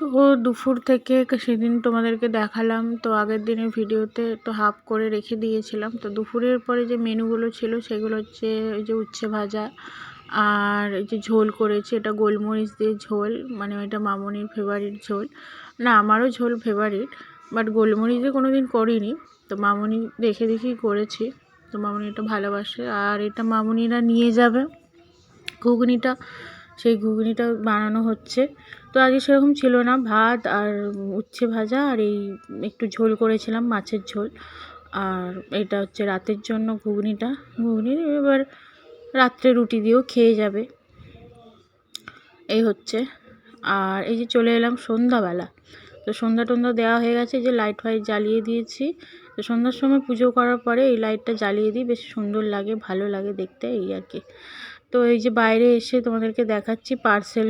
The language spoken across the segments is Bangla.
তো দুপুর থেকে সেদিন তোমাদেরকে দেখালাম, তো আগের দিনের ভিডিওতে তো হাফ করে রেখে দিয়েছিলাম। তো দুপুরের পরে যে মেনুগুলো ছিল সেগুলো হচ্ছে ওই যে উচ্ছে ভাজা আর এই যে ঝোল করেছি, এটা গোলমরিচ দিয়ে ঝোল মানে ওইটা মামনির ফেভারিট ঝোল। না, আমারও ঝোল ফেভারিট বাট গোলমরিচ দিয়ে কোনো দিন করিনি। তো মামনি দেখে দেখেই করেছি, তো মামনি এটা ভালোবাসে। আর এটা মামনিরা নিয়ে যাবে, ঘুগনিটা, সেই ঘুগনিটা বানানো হচ্ছে। তো আগে সেরকম ছিল না, ভাত আর উচ্ছে ভাজা আর এই একটু ঝোল করেছিলাম, মাছের ঝোল। আর এটা হচ্ছে রাতের জন্য ঘুগনিটা। ঘুগনি এবার রাত্রে রুটি দিয়েও খেয়ে যাবে। এই হচ্ছে। আর এই যে চলে এলাম সন্ধ্যাবেলা। তো সন্ধ্যা টন্ধ্যা দেওয়া হয়ে গেছে যে লাইট ফাইট জ্বালিয়ে দিয়েছি। তো সন্ধ্যার সময় পুজো করার পরে এই লাইটটা জ্বালিয়ে দিই, বেশ সুন্দর লাগে, ভালো লাগে দেখতে এই আর কি। তো এই যে বাইরে এসে তোমাদেরকে দেখাচ্ছি পার্সেল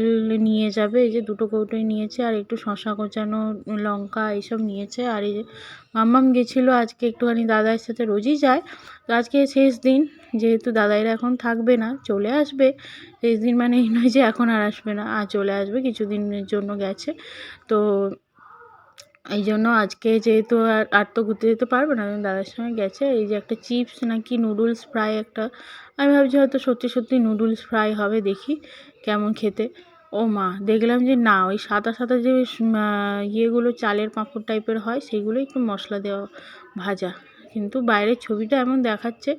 নিয়ে যাবে। এই যে দুটো কৌটোই নিয়েছে আর একটু শশা কোচানো লঙ্কা এইসব নিয়েছে। আর এই যে মাম্মাম গেছিল আজকে একটুখানি দাদার সাথে রোজই যায়। তো আজকে শেষ দিন, যেহেতু দাদাইরা এখন থাকবে না, চলে আসবে। শেষ দিন মানে এই নয় যে এখন আর আসবে না আর চলে আসবে, কিছুদিনের জন্য গেছে। তো এই জন্য আজকে যেহেতু আর আর তো ঘুরতে যেতে পারবে না দাদার সঙ্গে গেছে, এই যে একটা চিপস নাকি নুডলস ফ্রাই একটা, আমি ভাবছি হয়তো সত্যি সত্যি নুডলস ফ্রাই হবে, দেখি কেমন খেতে। ও মা, দেখলাম যে না, ওই সাদা সাদা যে ইয়েগুলো চালের পাঁপড় টাইপের হয়, সেগুলো একটু মশলা দেওয়া ভাজা, কিন্তু বাইরের ছবিটা এমন দেখাচ্ছে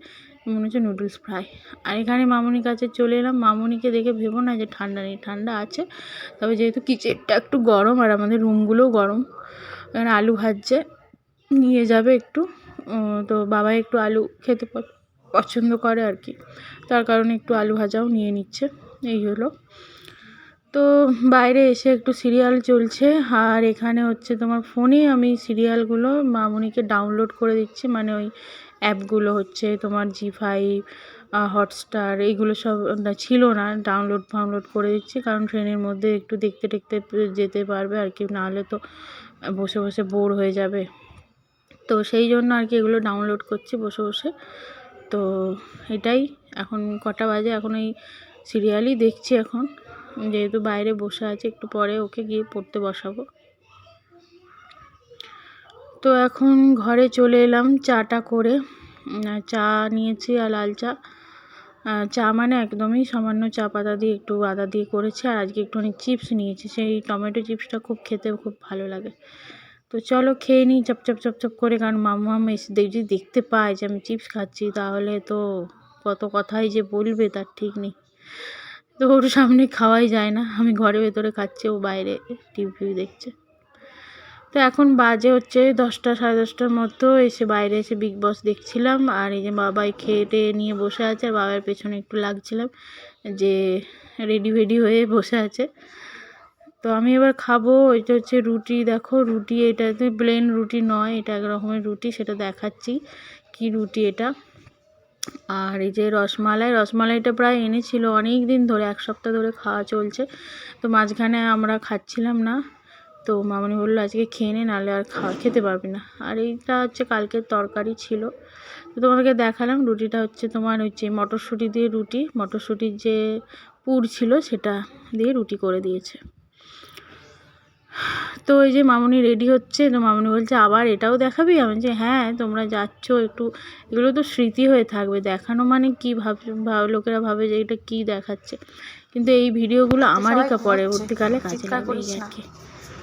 মনে হচ্ছে নুডলস ফ্রাই। আর এখানে মামনির কাছে চলে এলাম। মামনিকে দেখে ভেবো না যে ঠান্ডা নেই। ঠান্ডা আছে, তবে যেহেতু কিচেনটা একটু গরম আর আমাদের রুমগুলোও গরম, এখানে আলু ভাজছে। নিয়ে যাবে একটু। তো বাবা একটু আলু খেতে পছন্দ করে আর কি। তার কারণে একটু আলু ভাজাও নিয়ে নিচ্ছে। এই হলো। তো বাইরে এসে একটু সিরিয়াল চলছে। আর এখানে হচ্ছে তোমার ফোনে আমি সিরিয়ালগুলো মামনিকে ডাউনলোড করে দিচ্ছি। মানে ওই অ্যাপগুলো হচ্ছে তোমার জি ফাইভ হটস্টার এইগুলো সব ছিল না ডাউনলোড ফাউনলোড করে দিচ্ছি, কারণ ট্রেনের মধ্যে একটু দেখতে টেকতে যেতে পারবে আর কি, নাহলে তো বসে বসে বোর হয়ে যাবে। তো সেই জন্য আর কি এগুলো ডাউনলোড করছি বসে বসে। তো এটাই, এখন কটা বাজে, এখন এই সিরিয়ালই দেখছি এখন, যেহেতু বাইরে বসে আছে, একটু পরে ওকে গিয়ে পড়তে বসাবো। তো এখন ঘরে চলে এলাম চাটা করে। চা নিয়েছি আর লাল চা। চা মানে একদমই সামান্য চা পাতা দিয়ে একটু আদা দিয়ে করেছি আর আজকে একটুখানি চিপস নিয়েছি। সেই টমেটো চিপসটা খুব খেতে খুব ভালো লাগে। তো চলো খেয়ে নিই চপচপ চপচপ করে, কারণ মাম্মা এসে যদি দেখতে পায় যে আমি চিপস খাচ্ছি, তাহলে তো কত কথাই যে বলবে তার ঠিক নেই। তো ওর সামনে খাওয়াই যায় না। আমি ঘরে ভেতরে খাচ্ছি, ও বাইরে টিভি দেখছে। তো এখন বাজে হচ্ছে দশটা, সাড়ে দশটার মতো। এসে বাইরে এসে বিগ বস দেখছিলাম আর এই যে বাবাই খেয়ে টেয়ে নিয়ে বসে আছে আর বাবার পেছনে একটু লাগছিলাম যে রেডি ভেডি হয়ে বসে আছে। তো আমি এবার খাব, এটা হচ্ছে রুটি। দেখো, রুটি এটা এটাতে প্লেন রুটি নয়, এটা এক রকমের রুটি, সেটা দেখাচ্ছি কি রুটি এটা। আর এই যে রসমালাই, রসমালাইটা প্রায় এনেছিল অনেক দিন ধরে, এক সপ্তাহ ধরে খাওয়া চলছে। তো মাঝখানে আমরা খাচ্ছিলাম না। তো মামনি বলল আজকে খেয়ে নে নাহলে আর খাওয়া খেতে পারবি না। আর এইটা হচ্ছে কালকের তরকারি ছিল। তো তোমাদেরকে দেখালাম রুটিটা হচ্ছে তোমার হচ্ছে মটরশুঁটি দিয়ে রুটি। মটরশুঁটির যে পুর ছিল সেটা দিয়ে রুটি করে দিয়েছে। তো এই যে মামনি রেডি হচ্ছে তো মামনি বলছে আবার এটাও দেখাবি? আমি যে হ্যাঁ তোমরা যাচ্ছ একটু এগুলো তো স্মৃতি হয়ে থাকবে। দেখানো মানে কী ভাব লোকেরা ভাবে যে এটা কী দেখাচ্ছে? কিন্তু এই ভিডিওগুলো আমারই পরবর্তীকালে কাজে লাগবে আর কি।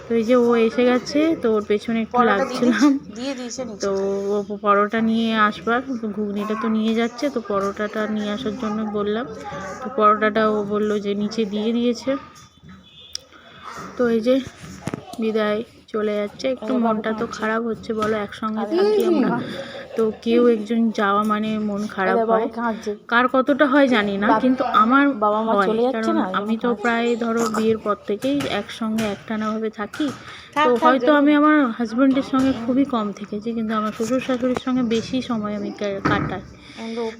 তো এই যে ও এসে গেছে তো ওর পেছনে একটু লাগছিলাম। তো ও পরোটা নিয়ে আসবার ঘুগনিটা তো নিয়ে যাচ্ছে তো পরোটাটা নিয়ে আসার জন্য বললাম। তো পরোটাটা ও বলল যে নিচে দিয়ে দিয়েছে। তো এই যে বিদায়। চলে যাচ্ছে। একটু মনটা তো খারাপ হচ্ছে বলো একসঙ্গে থাকি আমরা। তো কেউ একজন যাওয়া মানে মন খারাপ হয়। কার কতটা হয় জানি না কিন্তু আমার বাবা মা চলে যাচ্ছে না? আমি তো প্রায় ধরো বিয়ের পর থেকেই একসঙ্গে একটানাভাবে থাকি। তো হয়তো আমি আমার হাজব্যান্ডের সঙ্গে খুবই কম থেকেছি কিন্তু আমার শ্বশুর শাশুড়ির সঙ্গে বেশি সময় আমি কাটাই।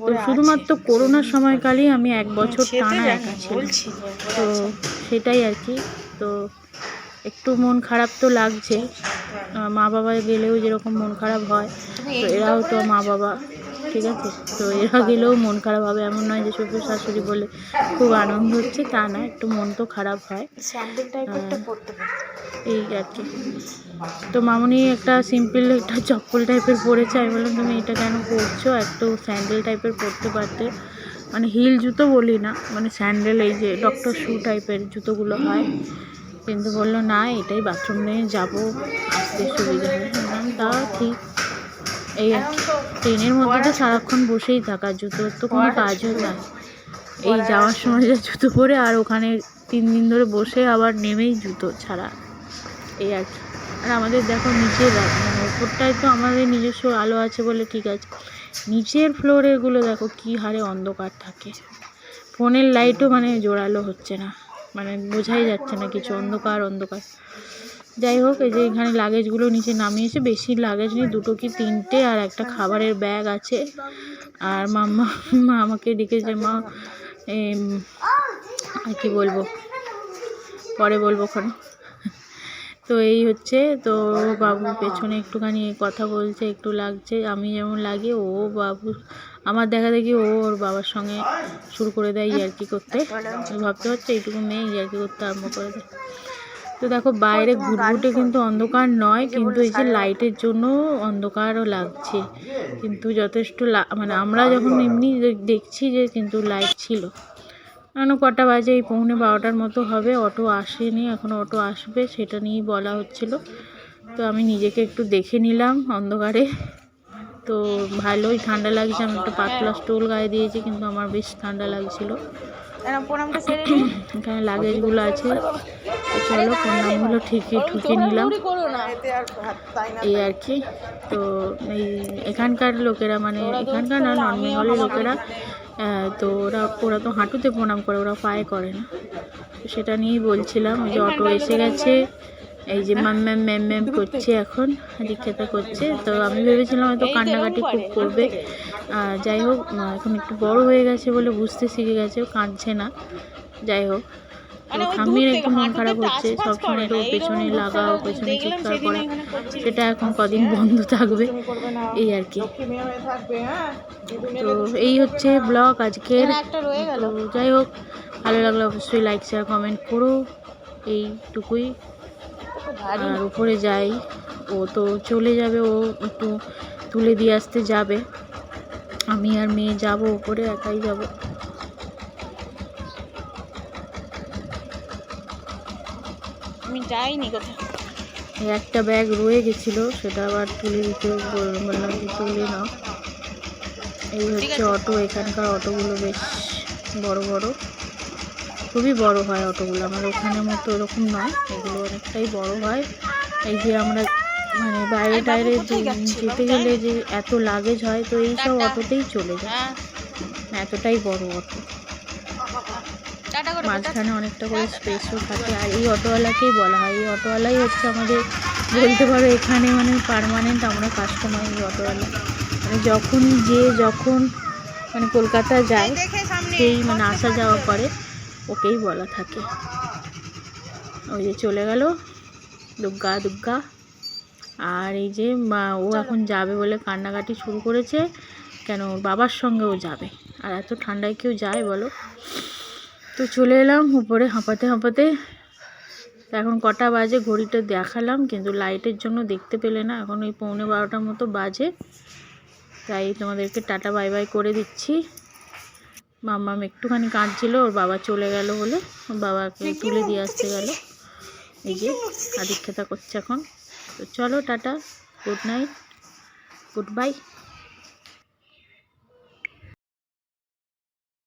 তো শুধুমাত্র করোনার সময়কালই আমি এক বছর টানা একা ছিলাম। তো সেটাই আর কি। তো একটু মন খারাপ তো লাগছে। মা বাবা গেলেও যেরকম মন খারাপ হয় তো এরাও তো মা বাবা ঠিক আছে? তো এরা গেলেও মন খারাপ হবে। এমন নয় যে শ্বশুর শাশুড়ি বলে খুব আনন্দ হচ্ছে তা না একটু মন তো খারাপ হয়। এই আর কি। তো মামুনি একটা সিম্পল একটা চপ্পল টাইপের পরেছে। আমি বললাম তুমি এটা কেন পরছো? একটু স্যান্ডেল টাইপের পরতে পারতে। মানে হিল জুতো বলি না মানে স্যান্ডেল এই যে ডক্টর শু টাইপের জুতোগুলো হয়। কিন্তু বলল না এটাই বাথরুম নিয়ে যাব আসতে সুবিধা হয় তা ঠিক। এই ট্রেনের মধ্যে তো সারাক্ষণ বসেই থাকা জুতোর তো কোনো কাজও নাই। এই যাওয়ার সময় যা জুতো পরে আর ওখানে তিন দিন ধরে বসে আবার নেমেই জুতো ছাড়া। এই আর কি। আর আমাদের দেখো নিচের মানে ওপরটায় তো আমাদের নিজস্ব আলো আছে বলে ঠিক আছে। নিচের ফ্লোরেরগুলো দেখো কী হারে অন্ধকার থাকে। ফোনের লাইটও মানে জোরালো হচ্ছে না। মানে বোঝাই যাচ্ছে না কিছু, অন্ধকার অন্ধকার। যাই হোক, এই যে এখানে লাগেজগুলো নিচে নামিয়েছে, বেশি লাগেজ নেই, দুটো কি তিনটে আর একটা খাবারের ব্যাগ আছে। আর মাম্মা, মা আমাকে ডেকেছে, মা আর কি বলব? পরে বলব ওখানে। তো এই হচ্ছে, তো বাবু পেছনে একটুখানি কথা বলছে, একটু লাগছে, আমি যেমন লাগি, ও বাবু আমার দেখা দেখি ও ওর বাবার সঙ্গে শুরু করে দেয় ইয়ার্কি করতে। ভাবতে পারছি এইটুকু মেয়ে ইয়ার্কি করতে আরম্ভ করে দেয়। তো দেখো, বাইরে ঘুটঘুটে কিন্তু অন্ধকার নয়, কিন্তু এই যে লাইটের জন্য অন্ধকারও লাগছে। কিন্তু যথেষ্ট মানে আমরা যখন এমনি দেখছি যে কিন্তু লাইট ছিল। কেন কটা বাজে? এই পৌনে বারোটার মতো হবে, অটো আসেনি, এখন অটো আসবে, সেটা নিয়েই বলা হচ্ছিল। তো আমি নিজেকে একটু দেখে নিলাম অন্ধকারে। তো ভালোই ঠান্ডা লাগছে আমি একটা পাতলা স্টোল গায়ে দিয়েছি কিন্তু আমার বেশ ঠান্ডা লাগছিল। এখানে লাগেজগুলো আছে। চলো প্রণামগুলো ঠিকই ঠুকে নিলাম। এই আর কি। তো এই এখানকার লোকেরা মানে এখানকার না নন বেঙ্গলের লোকেরা তো ওরা ওরা তো হাঁটুতে প্রণাম করে ওরা পায়ে করে না। সেটা নিয়েই বলছিলাম ওই যে অটো এসে গেছে। এই যে ম্যাম ম্যাম ম্যাম ম্যাম করছে এখন দীক্ষাতা করছে। তো আমি ভেবেছিলাম হয়তো কান্নাকাটি খুব করবে। যাই হোক এখন একটু বড় হয়ে গেছে বলে বুঝতে শিখে গেছে কাঁদছে না। যাই হোক তো ঠাম্মির একটু মন খারাপ হচ্ছে সবসময় তো পেছনে লাগাও পেছনে চিৎকার করা সেটা এখন কদিন বন্ধ থাকবে এই আর কি। হয়ে তো এই হচ্ছে ব্লগ আজকের। যাই হোক ভালো লাগলে অবশ্যই লাইক শেয়ার কমেন্ট করো। এইটুকুই। আর উপরে যাই ও তো চলে যাবে ও একটু তুলে দিয়ে আসতে যাবে। আমি আর মেয়ে যাব উপরে একাই যাব। আমি যাইনি কোথাও। একটা ব্যাগ রয়ে গেছিল সেটা আবার তুলে দিতে বললাম যে তুলে নাও। এই হচ্ছে অটো এখানকার অটোগুলো বেশ বড় বড়। খুবই বড় হয় অটোগুলো। আমার ওখানের মতো এরকম নয় এগুলো অনেকটাই বড় হয়। এই যে আমরা মানে বাইরে টাইরে যেতে গেলে যে এত লাগেজ হয় তো এই সব অটোতেই চলে যায়। হ্যাঁ। এতটাই বড় অটো। মাঝখানে অনেকটা করে স্পেসও থাকে আর এই অটোওয়ালাকেই বলা হয়। এই অটোওয়ালাই হচ্ছে আমাদের বলতে পারো এখানে মানে পার্মানেন্ট আমরা কাস্টমার এই অটোওয়ালা। মানে যখন যে যখন মানে কলকাতা যায় সেই মানে আসা যাওয়া করে। ওকেই বলা থাকে। ওই যে চলে গেল দুর্গা দুর্গা। আর এই যে মা- ও এখন যাবে বলে কান্নাকাটি শুরু করেছে। কেন? বাবার সঙ্গেও যাবে। আর এত ঠান্ডায় কেউ যায় বলো? তো চলে এলাম উপরে হাঁপাতে হাঁপাতে। এখন কটা বাজে ঘড়িটা দেখালাম কিন্তু লাইটের জন্য দেখতে পেলে না। এখন ওই পৌনে বারোটার মতো বাজে। তাই তোমাদেরকে টাটা বাই বাই করে দিচ্ছি। মাম্মাম একটুখানি কাঁদছিল ওর বাবা চলে গেল বলে ওর বাবাকে তুলে দিয়ে আসতে গেল। এই যে আদিক্ষেতা করছে এখন। তো চলো tata good night good bye.